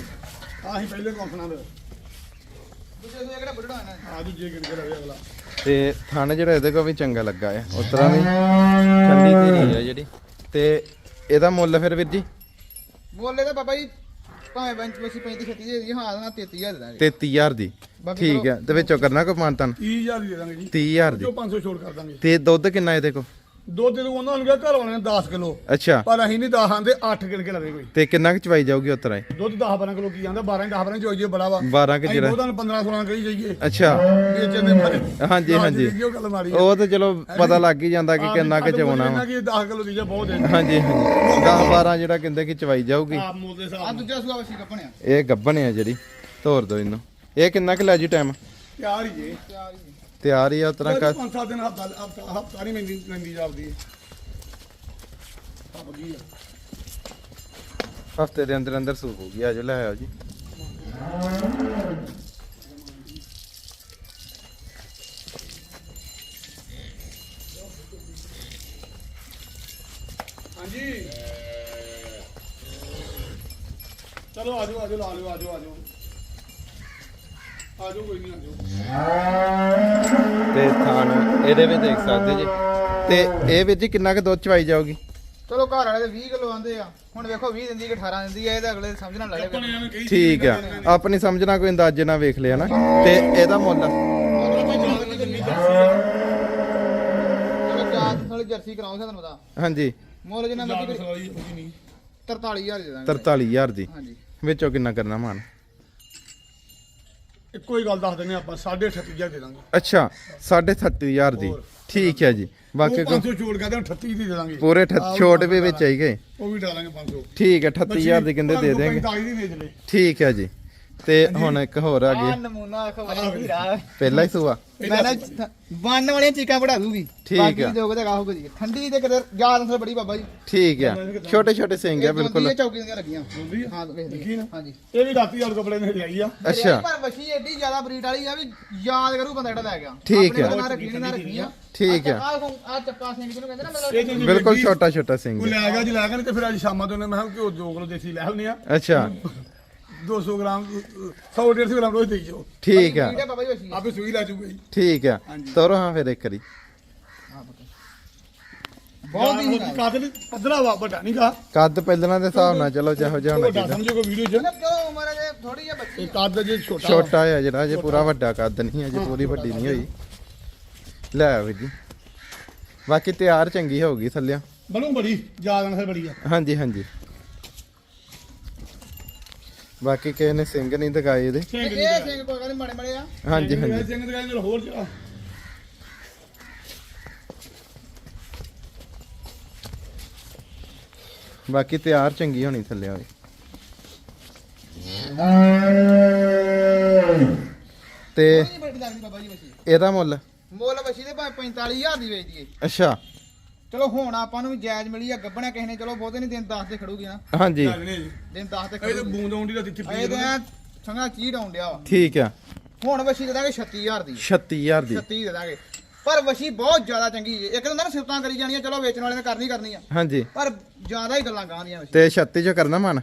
ਆਹੀ ਪਹਿਲੇ ਕੌਂਸਣਾ ਦੇ। ਦੂਜੇ ਸੂਏ ਕਿਹੜਾ ਬੁੱਢੜਾ ਹੋਣਾ ਆ ਦੂਜੇ ਕਿਨ ਕੇ ਰਵੇ ਅਗਲਾ। ਤੇ ਥਣ ਜਿਹੜਾ ਇਹਦੇ ਕੋਲ ਵੀ ਚੰਗਾ ਲੱਗਾ ਆ ਉਸ ਤਰ੍ਹਾਂ ਵੀ ਠੰਡੀ ਧੀਰੀ ਆ ਜਿਹੜੀ। ਤੇ ਇਹਦਾ ਮੁੱਲ ਫਿਰ ਵੀਰ ਜੀ? ਮੁੱਲ ਇਹਦਾ ਬਾਬਾ ਜੀ ਭਾਵੇਂ ਬੰਚ ਵਸੀ 35 36 ਦੇ ਦੀ ਹਾਂ ਨਾ 33000 ਦੇ ਦਾਂਗੇ। 33000 ਦੀ। ਠੀਕ ਹੈ ਤੇ ਵਿੱਚੋਂ ਕਰਨਾ ਕੋਈ ਮਾਨਤਨ? 30000 ਦੀ ਦੇ ਦਾਂਗੇ ਜੀ। 30000 ਜੋ ਦੀ 500 ਛੋੜ ਕਰ ਦਾਂਗੇ। ਤੇ ਦੁੱਧ ਕਿੰਨਾ ਇਹਦੇ ਕੋ ਦੁੱਧ ਦੇ ਉਹਨਾਂ ਨੂੰ ਕਿਹਾ ਘਰ ਵਾਲਿਆਂ ਨੇ 10 ਕਿਲੋ। ਅੱਛਾ। ਪਰ ਅਸੀਂ ਨਹੀਂ 10 ਆਂਦੇ 8 ਗਿਣ ਕੇ ਲਵੇ ਕੋਈ। ਤੇ ਕਿੰਨਾ ਕੁ ਚਵਾਈ ਜਾਊਗੀ ਉਤਰਾ ਦੁੱਧ 10 12 ਕਿਲੋ ਕੀ ਆਂਦਾ 12 10 12 ਚੋਈ ਜੇ ਬੜਾ ਵਾ। 12 ਕਿ ਜਿਹੜਾ ਦੁੱਧਾਂ ਨੂੰ 15 16 ਕਹੀ ਜਾਈਏ। ਅੱਛਾ। ਵੇਚਣ ਦੇ ਮਾਰੇ ਹਾਂਜੀ, ਨਾ ਹਾਂਜੀ। ਉਹ ਗੱਲ ਮਾਰੀ ਆ। ਉਹ ਤਾਂ ਚਲੋ ਪਤਾ ਲੱਗ ਹੀ ਜਾਂਦਾ ਕਿ ਕਿੰਨਾ ਕੁ ਕੋਲ ਚਵਾਉਣਾ ਇੰਨਾ ਵਾ। ਕੀ 10 ਕਿਲੋ ਦੀ ਜਾਂ ਬਹੁਤ ਹੈ। ਹਾਂਜੀ ਹਾਂਜੀ। 10 12 ਜਿਹੜਾ ਕਹਿੰਦੇ ਕਿ ਚਵਾਈ ਜਾਊਗੀ। ਆਪ ਮੁੱਲ ਦੇ ਆ ਹਿਸਾਬ ਦੂਜਾ ਸੂਆ ਵਸੀ ਕੱਪਣਿਆ ਇਹ ਗੱਬਣ ਆ ਜਿਹੜੀ। ਤੋਰ ਦੋ ਇਹਨੂੰ। ਇਹ ਕਿੰਨਾ ਕੁ ਲੈ ਜੀ ਟਾਈਮ ਤਿਆਰ ਹੀ ਜੇ ਤਿਆਰ ਹੀ। ਆ ਉਤਰਾ ਕਰ। ਪੰਜ ਸੱਤ ਦਿਨ ਹਫਤਾ ਹਫਤਾ ਹਫਤਾ ਨਹੀਂ ਮੈਂਦੀ ਮੈਂਦੀ ਜਾਂਦੀ ਹੈ ਆ ਬਗੀ ਆ ਹਫ਼ਤੇ ਦੇ ਅੰਦਰ ਅੰਦਰ ਸੂਪ ਹੋ ਗਈ ਆਜੋ ਲੈ ਆਓ ਜੀ। ਹਾਂਜੀ। ਚਲੋ ਆਜੋ ਆਜੋ ਲਾ ਲਿਓ ਆਜੋ ਆਜੋ ਆਜੋ ਕੋਈ ਨਹੀਂ ਆਜੋ ਤੇ ਥਾਣ ਇਹਦੇ ਵਿੱਚ ਦੇਖ ਸਕਦੇ ਜੀ। ਤੇ ਇਹ ਵਿੱਚ ਜੀ ਕਿੰਨਾ ਕੁ ਦੁੱਧ ਚਵਾਈ ਜਾਊਗੀ? ਚਲੋ ਘਰ ਵਾਲੇ ਦੇ 20 ਕਿਲੋ ਆਂਦੇ ਆ। ਹੁਣ ਵੇਖੋ 20 ਦਿੰਦੀ ਕਿ 18 ਦਿੰਦੀ ਆ ਇਹ ਤਾਂ ਅਗਲੇ ਸਮਝਣਾ ਲੱਗੇ ਆਪਾਂ ਨੇ ਐਵੇਂ ਕਹੀ ਠੀਕ ਆ। ਆਪਣੀ ਸਮਝਣਾ ਕੋਈ ਅੰਦਾਜ਼ੇ ਨਾਲ ਵੇਖ ਲਿਆ ਨਾ। ਤੇ ਇਹਦਾ ਮੁੱਲ? ਚਲੋ ਚਾਰ ਸਾਲੀ ਜਰਸੀ ਕਰਾਉਂਗਾ ਤੁਹਾਨੂੰ ਪਤਾ। ਹਾਂਜੀ। ਮੁੱਲ ਜਿੰਨਾ ਮਰਜ਼ੀ ਕਰੀ, ਸਵਾਈ ਹੋਈ ਨਹੀਂ। 43000 ਦੇ ਦਾਂਗੇ। 43000 ਦੀ। ਹਾਂਜੀ। ਵਿੱਚੋਂ ਕਿੰਨਾ ਕਰਨਾ ਮਾਨ? ਇੱਕੋ ਹੀ ਗੱਲ ਦੱਸ ਦਿੰਦੇ ਆਪਾਂ 38500 ਦੇ ਦਾਂਗੇ। ਅੱਛਾ 38500 ਦੀ। ਠੀਕ ਹੈ ਜੀ। ਬਾਕੀ ਕੋ 500 ਛੋੜ ਕਰਦੇ 38 ਦੀ ਦੇ ਦਾਂਗੇ। ਪੂਰੇ ਛੋਟ ਵੀ ਵਿੱਚ ਆਈ ਗਏ। ਉਹ ਵੀ ਡਾਲਾਂਗੇ 500 ਠੀਕ ਹੈ 38000 ਦੀ ਕਹਿੰਦੇ ਦੇ ਦੇਣਗੇ 45 ਦੀ ਵੇਚ ਲੈ ਠੀਕ ਹੈ ਜੀ। ਤੇ ਹੁਣ ਇੱਕ ਹੋਰ ਆ ਆ ਗਈ ਨਮੂਨਾ ਖਵਾਇਆ ਵੀਰਾ ਪਹਿਲਾ ਹੀ ਸੂਆ। ਮੈਂ ਨਾ ਬੰਨ ਵਾਲੀਆਂ ਚੀਕਾਂ ਵੜਾ ਦੂਗੀ। ਠੀਕ ਬਾਕੀ ਆ। ਲੋਕ ਤਾਂ ਕਾਹੋ ਜੀ ਠੰਡੀ ਤੇ ਕਿਤੇ ਯਾਦ ਅੰਸਰ ਬੜੀ ਬਾਬਾ ਜੀ। ਠੀਕ ਆ। ਛੋਟੇ ਛੋਟੇ ਸਿੰਘ ਆ ਬਿਲਕੁਲ। ਇਹ ਚੌਕੀ ਦੀਆਂ ਲੱਗੀਆਂ। ਹੁੰਦੀ? ਹਾਂ ਵੇਖ ਦੇਖੀ ਲਈ ਨਾ? ਹਾਂਜੀ। ਇਹ ਵੀ ਰਾਤੀ ਵਾਲੇ ਕੱਪੜੇ ਨੇ ਲਿਆਈ ਆ। ਅੱਛਾ। ਪਰ ਵਸ਼ੀ ਏਡੀ ਜ਼ਿਆਦਾ ਬਰੀਡ ਵਾਲੀ ਆ ਵੀ ਯਾਦ ਕਰੂ ਬੰਦਾ ਜਿਹੜਾ ਲੈ ਗਿਆ। ਠੀਕ ਆ। ਆਪਣੇ ਨਾ ਰੱਖੀ ਨਾ ਰੱਖੀ ਆ। ਠੀਕ ਆ। ਆ ਚੱਪਾ ਸਿੰਘ ਜਿਹਨੂੰ ਕਹਿੰਦੇ ਨਾ ਇਹ ਮਤਲਬ ਬਿਲਕੁਲ ਛੋਟਾ ਛੋਟਾ ਸਿੰਘ ਉਹ ਲੈ ਗਿਆ ਜੀ ਲੈ ਗਿਆ ਨਹੀਂ ਤੇ ਫਿਰ ਅੱਜ ਸ਼ਾਮਾਂ ਤੋਂ ਉਹਨੇ ਮੈਂ ਕਿਹਾ ਕਿ 2 ਕਿਲੋ ਦੇਸੀ ਲੈ ਆਉਨੇ ਆ। ਅੱਛਾ। 200 ਗ੍ਰਾਮ 100 150 ਗ੍ਰਾਮ ਰੋਜ਼ ਦੇਈ ਜਾਓ ਠੀਕ ਆ ਬਰੀਡ ਆ ਬਾਬਾ ਜੀ ਵਸ਼ੀ ਆਪੇ ਸੂਈ ਲੈ ਜੂਗਾ ਜੀ ਠੀਕ ਆ। ਤੋਰੋ ਹਾਂ ਫਿਰ ਇੱਕ ਵਾਰੀ ਬਹੁਤ ਹੀ ਕਾਤਲ ਪੱਧਰਾ ਵਾ ਵੱਡਾ ਨਹੀਂ ਗਾ ਕੱਦ ਪਹਿਲਾਂ ਦੇ ਹਿਸਾਬ ਨਾਲ ਚਲੋ ਜਿਹੋ ਜਿਹਾ ਹੋਣਾ ਵੱਡਾ ਚਾਹੀਦਾ ਸਮਝੋ ਕੋਈ ਵੀਡੀਓ ਚ ਜੋ ਉਮਰ ਹੈ ਥੋੜੀ ਜਿਹੀ ਬੱਚੀ ਇਹ ਕੱਦ ਜੇ ਛੋਟਾ ਛੋਟਾ ਆ ਜਿਹੜਾ ਅਜੇ ਪੂਰਾ ਵੱਡਾ ਕੱਦ ਨਹੀਂ ਅਜੇ ਪੂਰੀ ਵੱਡੀ ਨਹੀਂ ਹੋਈ ਲੈ ਆਓ ਜੀ ਬਾਕੀ ਤਿਆਰ ਚੰਗੀ ਹੋਊਗੀ ਥੱਲਿਆ ਬਣੂ ਬੜੀ ਯਾਦ ਨਾਲ ਬੜੀ ਆ ਹਾਂਜੀ ਹਾਂਜੀ ਬਾਕੀ ਕਿਸੇ ਨੇ ਸਿੰਘ ਨਹੀਂ ਦਿਖਾਏ ਇਹਦੇ। ਸਿੰਘ ਦੀ ਇਹ ਸਿੰਘ ਕੋਈ ਗੱਲ ਨਹੀਂ ਮਾੜੇ ਮਾੜੇ ਆ। ਹਾਂਜੀ ਹਾਂਜੀ। ਸਿੰਘ ਦੇ ਕਹਿੰਦੇ ਹੋਰ ਚ ਬਾਕੀ ਤਿਆਰ ਚੰਗੀ ਹੋਣੀ ਥੱਲੇ ਵਾਲੀ। ਤੇ ਨਹੀਂ ਇਹਦਾ ਮੁੱਲ? ਮੁੱਲ ਵਸ਼ੀ ਦੇ ਭਾਵੇਂ 45000 ਦੀ ਵੇਚ ਦਈਏ। ਅੱਛਾ। ਚਲੋ ਹੁਣ ਆਪਾਂ ਨੂੰ ਵੀ ਜਾਇਜ਼ ਮਿਲੀ ਆ ਗੱਬਣਾ ਕਿਸੇ ਨੇ ਚਲੋ ਬਹੁਤੇ ਨਹੀਂ ਦਿਨ 10 ਤੇ ਖੜੂਗੀ ਨਾ। ਹਾਂਜੀ। ਜੀ। ਦਿਨ 10 ਤੇ ਇਹ ਤਾਂ ਖੜੂਗੀ। ਬੂੰਦ ਆਉਂਦੀ ਦਾ ਤਿੱਥੀ ਇਹ ਤੇ ਐਂ ਸੰਗਾ ਚੀੜ ਆਉਣ ਡਿਆ ਵਾ। ਠੀਕ ਆ। ਹੁਣ ਵਸ਼ੀ ਦੇ ਦਾਂਗੇ 36000 ਦੀ। 36000 ਦੀ। 36 ਦੇ ਦਾਂਗੇ। ਪਰ ਵਸ਼ੀ ਬਹੁਤ ਜ਼ਿਆਦਾ ਚੰਗੀ ਹੈ ਇੱਕ ਤਾਂ ਹੁੰਦਾ ਨਾ ਸਿਫਤਾਂ ਕਰੀ ਜਾਣੀਆਂ ਚਲੋ ਵੇਚਣ ਵਾਲੇ ਨੇ ਕਰਨੀ ਕਰਨੀ ਆ। ਹਾਂਜੀ। ਪਰ ਜ਼ਿਆਦਾ ਹੀ ਗੱਲਾਂ ਗਾਂਦੀਆਂ ਵਸ਼ੀ। ਤੇ 36 ਚ ਕਰਨਾ ਮਨ।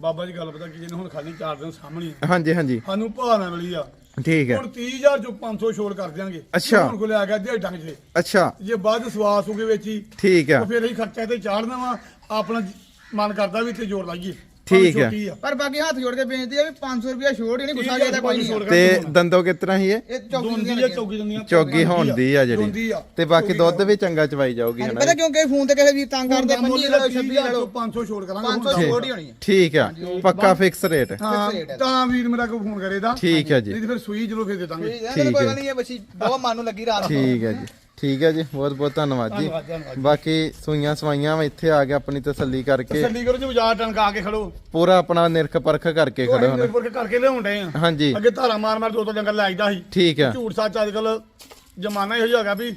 ਬਾਬਾ ਜੀ ਗੱਲ ਪਤਾ ਕੀ ਜਿਹਨੇ ਹੁਣ ਖਾਲੀ 4 ਦਿਨ ਸਾਹਮਣੇ। ਹਾਂਜੀ ਹਾਂਜੀ। ਸਾਨੂੰ ਭਾਅ ਨਾ ਮਿਲੀ ਆ। ਠੀਕ ਹੈ। ਹੁਣ 30000 ਚੋਂ 500 ਛੋੜ ਕਰ ਦਿਆਂਗੇ। ਅੱਛਾ। ਹੁਣ ਕੋਲ ਆ ਗਿਆ ਦੇ ਡੰਗ ਜੇ ਅੱਛਾ। ਜੇ ਬਾਅਦ ਸਵਾਸ ਹੋ ਕੇ ਵੇਚੀ ਠੀਕ ਆ ਤਾਂ ਫਿਰ ਅਸੀਂ ਖਰਚਾ ਤੇ ਚਾੜਨਾ ਵਾ। ਆਪਣਾ ਜ- ਮਨ ਕਰਦਾ ਵੀ ਤੇ ਜੋੜ ਲਾਈਏ। ਠੀਕ ਹੈ। ਛੋਟੀ ਆ। ਪਰ ਬਾਕੀ ਹੱਥ ਜੋੜ ਕੇ ਬੇਨਤੀ ਆ ਵੀ 500 ਰੁਪਿਆ ਛੋੜ ਹੀ ਨਹੀਂ ਗੁੱਸਾ ਜ਼ਿਆਦਾ ਕੋਈ ਨਹੀਂ ਆ। ਤੇ। ਦੰਦੋ ਤਰ੍ਹਾਂ ਹੀ ਹੈ? ਇਹ ਚੌਕੀ ਦੋਂਦੀ ਦੀਆਂ ਆ ਚੌਗੀ ਦਿੰਦੀਆਂ ਚੌਗੀ ਹੋਣ ਦੀ ਆ ਜਿਹੜੀ। ਆ ਤੇ ਬਾਕੀ ਦੁੱਧ ਵੀ ਚੰਗਾ ਚਵਾਈ ਜਾਊਗੀ ਹਨਾ ਪਤਾ ਕਿਉਂ ਕਿ ਫੋਨ ਤੇ ਕਿਸੇ ਵੀ ਤੰਗ ਕਰਦੇ 25 ਲੈ ਲਓ 26 ਲੈ ਲਓ। 500 ਛੋੜ ਕਰਾਂਗੇ 500 ਹੁਣ ਛੋੜ ਹੀ ਹੋਣੀ ਹੈ। ਠੀਕ ਆ ਪੱਕਾ ਫਿਕਸ ਰੇਟ ਹੈ। ਤਾਂ ਵੀਰ ਮੇਰਾ ਕੋਈ ਫੋਨ ਕਰੇਦਾ ਠੀਕ ਹੈ ਜੀ। ਨਹੀਂ ਤੇ ਫਿਰ ਸੂਈ ਚਲੋ ਫਿਰ ਦੇ ਦਾਂਗੇ। ਠੀਕ ਹੈ ਠੀਕ ਕੋਈ। ਗੱਲ ਨਹੀਂ ਇਹ ਬੱਚੀ ਬਹੁਤ ਮਨ ਨੂੰ ਲੱਗੀ ਰਾਤ ਨੂੰ। ਠੀਕ ਹੈ ਜੀ। ਠੀਕ ਹੈ ਜੀ ਬਹੁਤ ਬਹੁਤ ਧੰਨਵਾਦ ਜੀ। ਧੰਨਵਾਦ ਧੰਨਵਾਦ ਬਾਕੀ ਸੂਈਆਂ ਸਵਾਈਆਂ ਵਾ ਇੱਥੇ ਆ ਕੇ ਆਪਣੀ ਤਸੱਲੀ ਕਰਕੇ ਤਸੱਲੀ ਕਰੋ ਜੀ ਬਾਜ਼ਾਰ ਟਣਕਾ ਕੇ ਖੜੋ। ਪੂਰਾ ਆਪਣਾ ਨਿਰਖ ਪਰਖ ਕਰਕੇ ਖੜੋ ਹਨਾ ਅਸੀਂ ਕਰਕੇ ਲਿਆਉਣ ਡਏ ਆ। ਹਾਂਜੀ। ਅੱਗੇ ਧਾਰਾ ਮਾਰ ਮਾਰ ਦੋ ਦੋ ਜੰਗਲ ਲਾਈਦਾ ਸੀ। ਠੀਕ ਆ। ਝੂਠ ਸੱਚ ਅੱਜ ਕੱਲ ਜਮਾਨਾ ਇਹੋ ਜਿਹਾ ਹੈਗਾ ਵੀ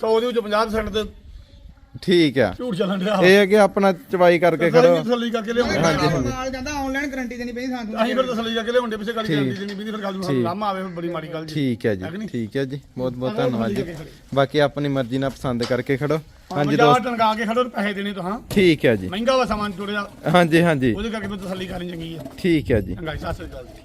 100 ਦੇ ਵਿੱਚ 50% ਤੇ ਠੀਕ ਆ। ਝੂਠ ਚੱਲਣ ਡਿਆ ਇਹ ਹੈ ਕਿ ਆਪਣਾ ਚਵਾਈ ਕਰਕੇ ਖੜੋ। ਤਸੱਲੀ ਕਰਕੇ ਲਿਆਉਂਦੇ ਹਾਂਜੀ, ਹਾਂਜੀ। ਨਾਲ ਜਾਂਦਾ ਆਨਲਾਈਨ ਗਾਰੰਟੀ ਦੇਣੀ ਪੈਂਦੀ ਸਾਨੂੰ। ਅਸੀਂ ਫਿਰ ਤਸੱਲੀ ਕਰਕੇ ਲਿਆਉਂਦੇ ਪਿੱਛੇ ਗੱਲ ਠੀਕ। ਜਾਂਦੀ ਨਹੀਂ ਵੀ ਫਿਰ ਗੱਲ ਨੂੰ ਲਾਮਾ ਆਵੇ ਬੜੀ ਮਾੜੀ ਗੱਲ ਜੀ। ਠੀਕ ਹੈ ਜੀ? ਠੀਕ ਹੈ ਜੀ। ਬਹੁਤ ਬਹੁਤ ਧੰਨਵਾਦ ਜੀ। ਬਾਕੀ ਆਪਣੀ ਮਰਜ਼ੀ ਨਾਲ ਪਸੰਦ ਕਰਕੇ ਖੜੋ। ਹਾਂਜੀ ਦੋਸਤ। ਟਣਕਾ ਕੇ ਖੜੋ ਪੈਸੇ ਦੇਣੇ ਤਾਂ ਠੀਕ ਹੈ ਜੀ। ਮਹਿੰਗਾ ਵਾ ਸਮਾਨ ਥੋੜਾ ਹਾਂਜੀ ਹਾਂਜੀ। ਉਹਦੇ ਕਰਕੇ ਫਿਰ ਤਸੱਲੀ ਕਰਨੀ ਚੰਗੀ ਹੈ ਠੀਕ ਹੈ ਜੀ। ਚੰਗਾ ਜੀ, ਸਤਿ ਸ੍ਰੀ ਅਕਾਲ ਜੀ।